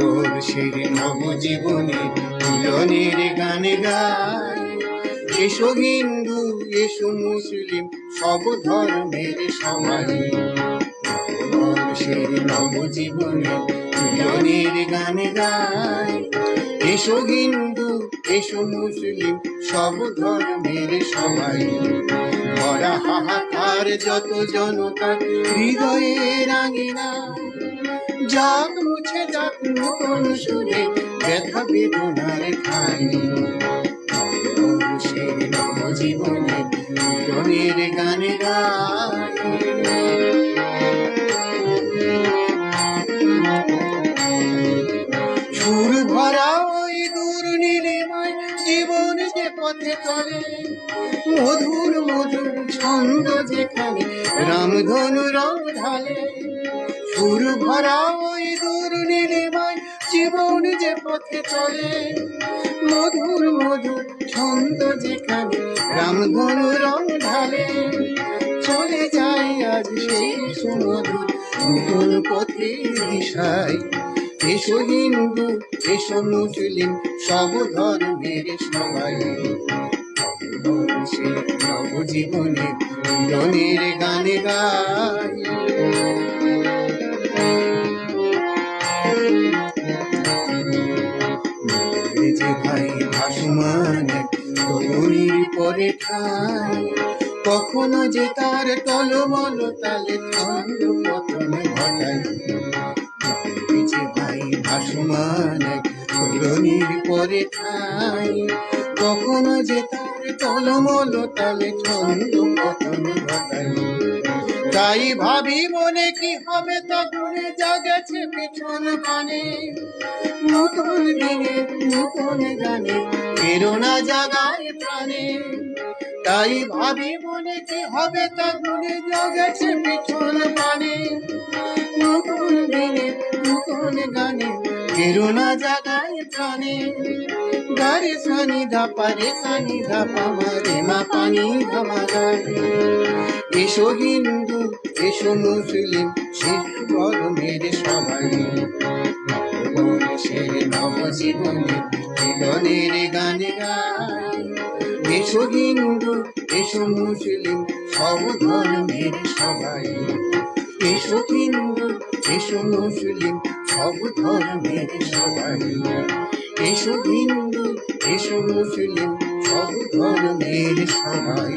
গোর শির নব জীবনে মিলনের গানে গায়। এসো হিন্দু, এসো মুসলিম, সব ধর্মের সমাজে শির নব জীবনে মিলনের গানে গায়। এসো হিন্দু, এসো মুসলিম, সব ধর্মের সবাই। ভরা হাহা যত জনতা হৃদয়ের আঙিনা যাক মুছে যাক নতুন সুরে ব্যথা বেদনার নবজীবনে মিলনের সুর ভরা ওই দূর জীবন যে পথে চলে, মধুর মধুর রামধনু রং ঢালে সুর ভরা ওই দূর নীলিমায়, জীবন যে পথে চলে। মধুর মধুর ছন্দ যেখানে রামধনু রং ঢালে চলে যায় আজ সেই সুমধুর নতুন পথে দিশায় এসো হিন্দু, এসো মুসলিম, সব ধর্মের সবাই। নবজীবনে মিলনের গানে যে ভাই ভাসমান পরে ঠাই। কখনো যে তার টলমল তালে ছন্দ পতন মেয়ের যে ভাই ভাসমান, তরুণীর পরে ঠাই। কখনো যে তার তাই ভাবি মনে কি হবে তখনে জাগেছে পেছন কানে। নতুন দিনে নতুন গানে প্রেরণা জাগায় প্রাণে। তাই ভাবি মনে কি হবে তখনে জাগেছে পেছন কানে। নতুন দিনে নতুন গানে জাগায় প্রাণে। গারে সানি ধাপা রে সানি ধাপা মারে, মা পানি ধামা গায়। এসো হিন্দু, এসো মুসলিম শিখ ধর্মের সবাই নববর্ষের নবজীবনে মিলনের গান গায়। এসো হিন্দু, এসো মুসলিম, সব ধর্মের সবাই। এসো হিন্দু, এসো মুসলিম সব ধর্মের সবাই এসো হিন্দু এসো মুসলিম সব ধর্মের সবাই